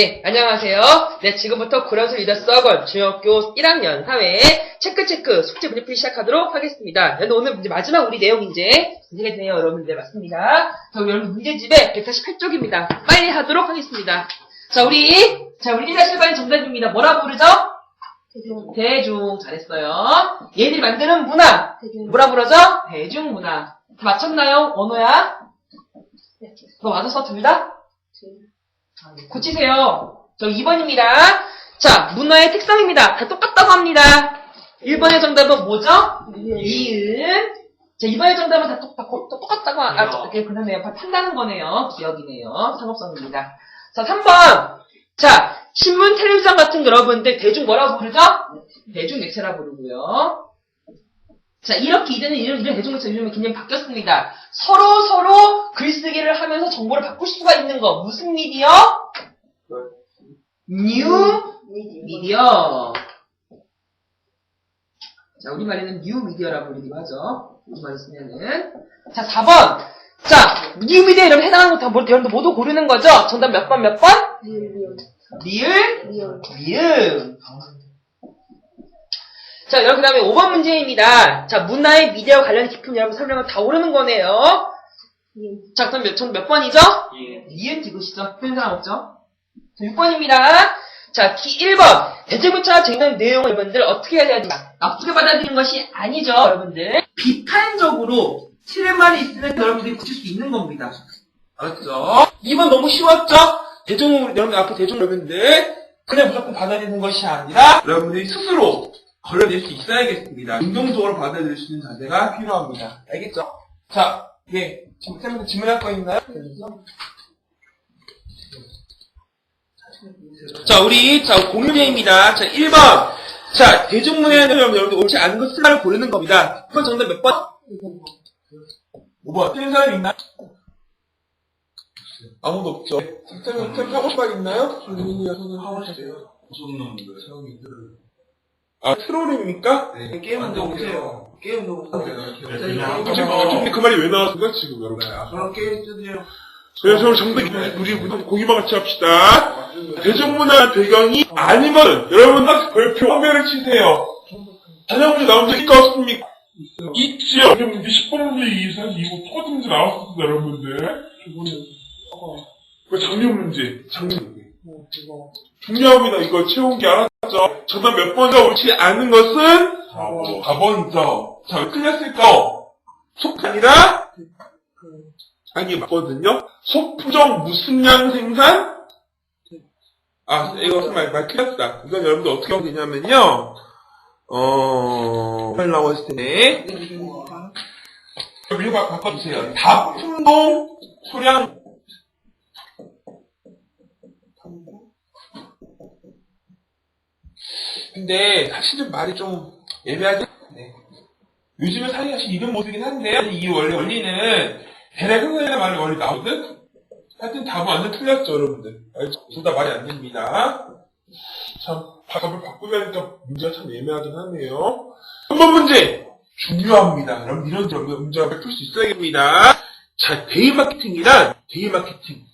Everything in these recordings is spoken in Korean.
네, 안녕하세요. 네, 지금부터 구란수 리더 썩은 중학교 1학년 사회 체크체크 숙제 문제풀이 시작하도록 하겠습니다. 네, 오늘 이제 마지막 우리 내용 문제가 되네요, 여러분들. 맞습니다. 자, 우리 여러분 문제집에 148쪽입니다. 빨리 하도록 하겠습니다. 자, 우리, 자, 우리 1-1번이 정답입니다. 뭐라 부르죠? 대중. 잘했어요. 얘들이 만드는 문화. 뭐라 부르죠? 대중문화. 다 맞췄나요? 언어야? 너 맞았어, 둘 다? 고치세요. 저 2번입니다. 자, 문화의 특성입니다. 다 똑같다고 합니다. 1번의 정답은 뭐죠? 이은. 자, 2번의 정답은 다 똑, 다 고- 똑같다고, 아, 아, 이렇게 그러네요. 판다는 거네요. 기억이네요. 상업성입니다. 자, 3번. 자, 신문, 텔레비전 같은 거 여러분들 대중 뭐라고 부르죠? 대중 매체라 부르고요. 자, 이렇게 이제는 이런, 이런 대중매체 이름이 굉장히 바뀌었습니다. 서로 서로 정보를 바꿀 수가 있는 거. 무슨 미디어? 뉴 미디어. 자, 우리말에는 뉴 미디어라고 부르기도 하죠. 우리말에 쓰면은. 자, 4번. 자, 뉴 미디어 이런 해당하는 거 다 여러분들 모두 고르는 거죠? 정답 몇 번, 몇 번? 리을, 미음. 자, 여러분, 그 다음에 5번 문제입니다. 자, 문화의 미디어 관련 깊은 여러분 설명을 다 오르는 거네요. 자, 그럼 몇, 몇 번이죠? 니은 디귿이죠. 틀린 사람 없죠? 자, 6번입니다. 자, 기 1번. 대체부차 적는 내용을 여러분들 어떻게 해야 되냐? 나쁘게 받아들이는 것이 아니죠, 여러분들. 비판적으로 틀만 있으면 여러분들이 붙일 수 있는 겁니다. 알았죠? 2번 너무 쉬웠죠? 대중, 여러분, 앞에 대중 여러분들, 그냥 무조건 받아들이는 것이 아니라, 여러분들이 스스로 걸러낼 수 있어야겠습니다. 운동적으로 받아들일 수 있는 자세가 필요합니다. 알겠죠? 자, 예. 지금 쌤한테 질문할 거 있나요? 자, 우리, 자, 공유제입니다. 자, 1번. 자, 대중문화는 여러분들 옳지 않은 것 하나를 고르는 겁니다. 1번 정답 몇 번? 5번. 틀린 사람 있나? 아무도 없죠. 쌤, 쌤 하고 싶은 말 있나요? 민이가 손을 하고 싶어요. 아, 트롤입니까? 네, 게임도 오세요. 게임도 오세요. 지금 그 말이 왜 나왔는 거야 지금 여러분? 저랑 게임 쓰세요. 그래서 정답 우리 공유만 같이 합시다. 대중문화 배경이 아니면 여러분 딱 별표 화면을 치세요. 자녀 문제 나온 적 있까 없습니까? 있지요. 문제 10번 문제 이상 이거 똑같은 문제 나왔었어 여러분들. 그 작년 문제, 작년 문제. 중요합니다. 이거 채운 게 알았죠? 정답 몇 번이가 옳지 않은 것은 4번이죠. 자, 틀렸을까? 속 아니라 아니 맞거든요. 속부정 무슨양 생산? 아 이거 말, 말 틀렸다. 이건 여러분들 어떻게 하면 되냐면요. 어, 말 나왔을 때 이거 바- 바꿔주세요. 다품동 소량 근데 사실은 말이 좀 애매하지? 네. 요즘은 사실 이런 모습이긴 한데요. 이 원래 원리는 대략 흥분이라는 말이 원래 나오거든? 하여튼 답은 완전 틀렸죠, 여러분들. 둘다 말이 안 됩니다. 참, 답을 바꾸려니까 문제가 참 애매하긴 하네요. 3번 문제! 중요합니다. 여러분, 이런 점 문제가 풀 수 있어야겠습니다. 자, 데이 마케팅이란 데이 마케팅.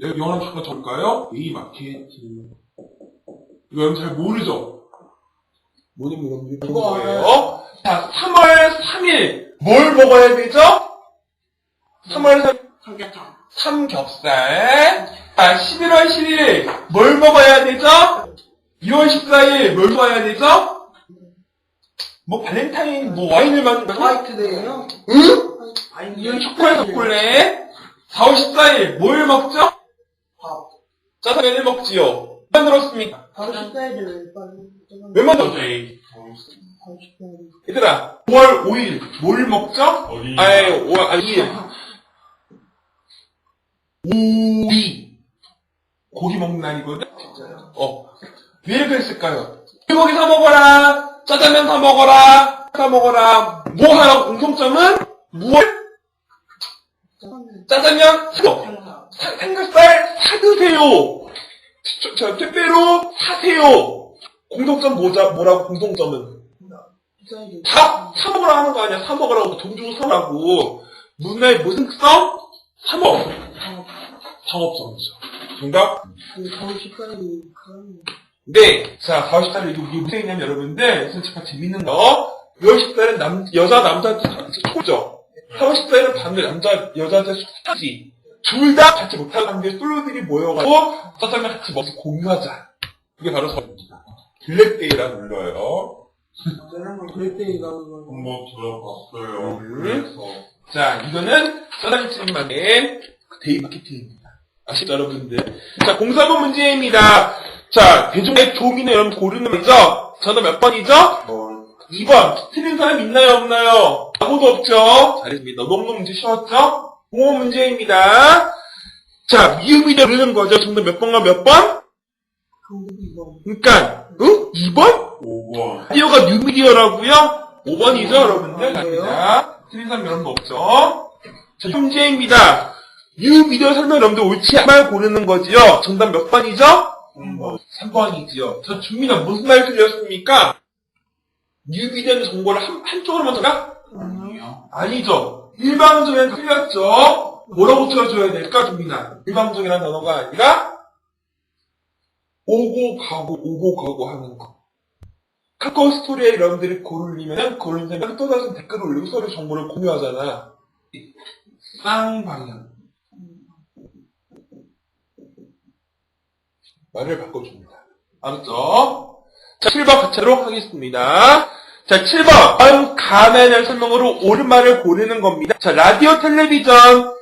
여기 영어 한번 잠깐 적을까요? 데이 마케팅. 여러분 잘 모르죠? 뭐냐면 여러분들 그거 거예요. 자, 3월 3일 뭘 먹어야 되죠? 3월 3일 삼계탕. 삼겹살. 자, 11월 10일 뭘 먹어야 되죠? 2월 14일 뭘 먹어야 되죠? 뭐 발렌타인 뭐 와인을 만든 화이트데이요? 응? 아니, 이건 초콜릿 초콜릿. 4월 14일 뭘 먹죠? 밥. 짜장면을 먹지요. 왜 만들었습니까? 바로 식사해줘요. 빨리. 왜 만들었죠? 얘들아, 5월 5일 뭘 먹죠? 아니, 5월, 아니, 2일. 오이. 고기 먹는 날이거든? 진짜요? 어. 왜 그랬을까요? 고기 사 먹어라. 짜장면 사 먹어라. 사 먹어라. 뭐 하라고 공통점은? 무얼? 짜장면. 짜장면 사 먹. 생사. 사- 삼겹살 사드세요. 저, 저, 택배로 사세요. 공통점 뭐자, 뭐라고. 다, 사 먹으라 하는 거 아니야. 사 먹으라고 돈 주고 사라고. 문화의 무슨 특성? 사먹. 밥. 상업성이죠. 정답? 그 가고 싶어야지. 그런 네. 자, 4월 14일 이게 무슨 얘기냐면 여러분들, 진짜 재밌는 거. 6월 14일은 남, 여자, 남자한테 초죠. 4월 14일은 반대 남자, 여자한테 소지. 둘 다 같이 못하는 사람들, 솔로들이 모여가지고, 짜장면 같이 먹어서 공유하자. 그게 바로 설입니다. 블랙데이라 불러요. 가는 거. 한번 들어봤어요. 음. 그래서 자, 이거는 짜장면만의 데이 마케팅입니다. 아시죠, 여러분들? 자, 공사본 문제입니다. 자, 대중의 조민을 여러분 고르는 먼저, 전화 몇 번이죠? 어, 2번. 틀린 사람 있나요, 없나요? 아무도 없죠? 잘했습니다. 너무너무 문제 쉬웠죠? 공업 문제입니다. 자, 미음이를 고르는 거죠. 정답 몇 번과 몇 번? 그러니까, 응? 2번? 5번. 라디오가 뉴미디어라고요? 5번이죠, 여러분들? 아? 갑니다. 틀린 사람 여러분 없죠? 자, 문제입니다. 뉴미디어 설명 여러분들 옳지 말 고르는 거지요? 정답 몇 번이죠? 3번. 3번이지요. 저 준민아 무슨 말 틀렸습니까? 뉴미디어는 정보를 한, 한쪽으로만 전가? 아니요. 아니죠. 일방적인 틀렸죠. 뭐라고 틀어줘야 될까, 준민아? 일방적이라는 단어가 아니라 오고 가고 오고 가고 하는 거. 카카오 스토리에 여러분들이 고르려면 고르는 사람이 또 다른 댓글을 올리고 서로 정보를 공유하잖아. 이 쌍방향. 말을 바꿔줍니다. 알았죠? 자, 7번 같이 하도록 하겠습니다. 자, 7번. 다음 간단한 설명으로 옳은 말을 고르는 겁니다. 자, 라디오, 텔레비전,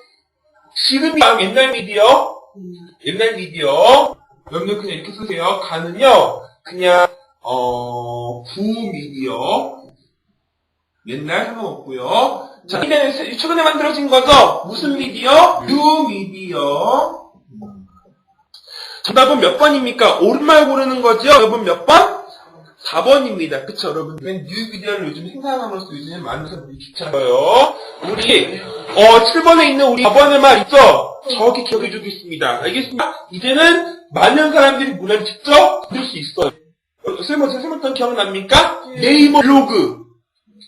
지금이랑 옛날 미디어, 음, 옛날 미디어, 여러분들 그냥 이렇게 쓰세요. 가는요, 그냥, 어, 구미디어, 옛날 상관없고요. 자, 이제는 최근에 만들어진 거죠? 무슨 미디어? 뉴미디어. 정답은 몇 번입니까? 옳은 말 고르는 거죠? 여러분 몇 번? 4번입니다. 그쵸, 여러분? 뉴미디어를 요즘 생산함으로써 요즘 많은 사람들이 귀찮아요. 우리, 어, 7번에 있는 우리 4번의 말 있죠? 저기 기억해 주겠습니다. 알겠습니다? 이제는 많은 사람들이 문화를 직접 들을 수 있어요. 어, 쌤은 제 쌤었던 기억납니까? 네이버 블로그.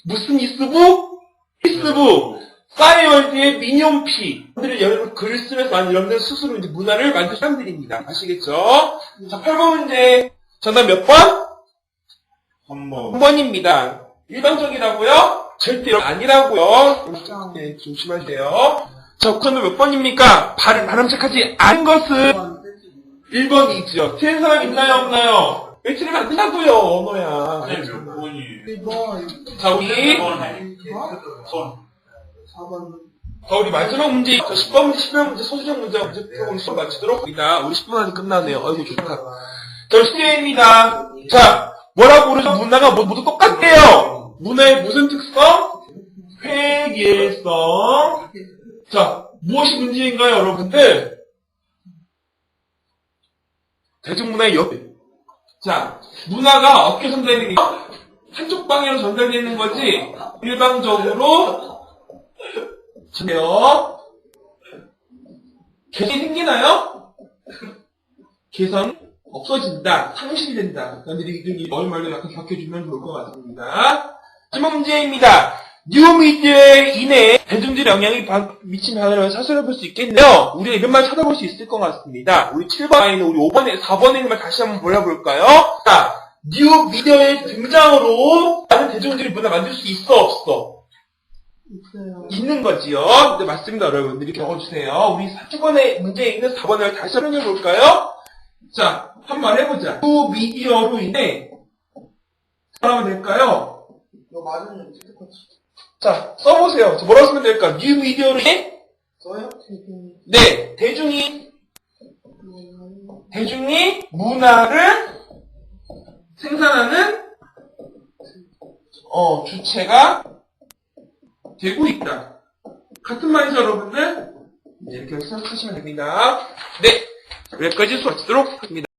무슨 이스북? 페이스북. 싸이월드의 미니홈피. 들이 여러분 글을 쓰면서 여러분들 스스로 이제 문화를 만든 사람들입니다. 아시겠죠? 자, 8번 문제. 정답 몇 번? 3번. 3번입니다. 일방적이라고요? 절대 아니라고요. 짱. 네, 조심하세요. 자, 그러면 몇 번입니까? 발음, 발음책하지 않은 것은 번. 1번이죠. 틀린 사람 있나요, 없나요? 왜 틀리면 안 된다고요, 언어야. 네, 몇 번이? 1번. 자, 우리, 선. 4번. 자, 우리 마지막 문제, 자, 10번 문제, 11번 문제, 소수정 문제, 문제 풀고 수업 마치도록 하겠습니다. 우리 10분 안에 끝나네요. 아이고, 좋다. 자, 우리 숙제입니다. 자, 뭐라고 그러죠? 문화가 뭐- 모두 똑같대요. 문화의 무슨 특성? 회계성. 자, 무엇이 문제인가요, 여러분들? 대중문화의 역. 자, 문화가 어떻게 전달되는 거? 한쪽 방향으로 전달되는 거지, 일방적으로 전해요. 개성이 생기나요? 개성 없어진다. 상실된다. 여러분들이 이 어린 말로 약간 기억해주면 좋을 것 같습니다. 마지막 문제입니다. 뉴미디어에 인해 대중들의 영향이 바- 미친 변화를 사설해볼 수 있겠네요. 우리가 이런 말 찾아볼 수 있을 것 같습니다. 우리 7번에 있는 우리 5번에, 4번에 있는 말 다시 한번 몰라볼까요? 자, 뉴미디어의 등장으로 많은 대중들이 문화 만들 수 있어, 없어? 있어요. 있는 거지요. 네, 맞습니다, 여러분들이 적어주세요. 우리 7번에 문제에 있는 4번을 다시 설명해 볼까요? 자, 한 번 해보자. 또 미디어로 인해, 뭐라고 될까요? 이거 맞으면 똑같이. 자, 써보세요. 자, 뭐라고 쓰면 될까? 뉴 미디어로 인해, 써요? 네, 대중이, 대중이 문화를 생산하는, 어, 주체가 되고 있다. 같은 말이죠, 여러분들? 네, 이렇게 생각하시면 됩니다. 네, 여기까지 수업 하도록 하겠습니다.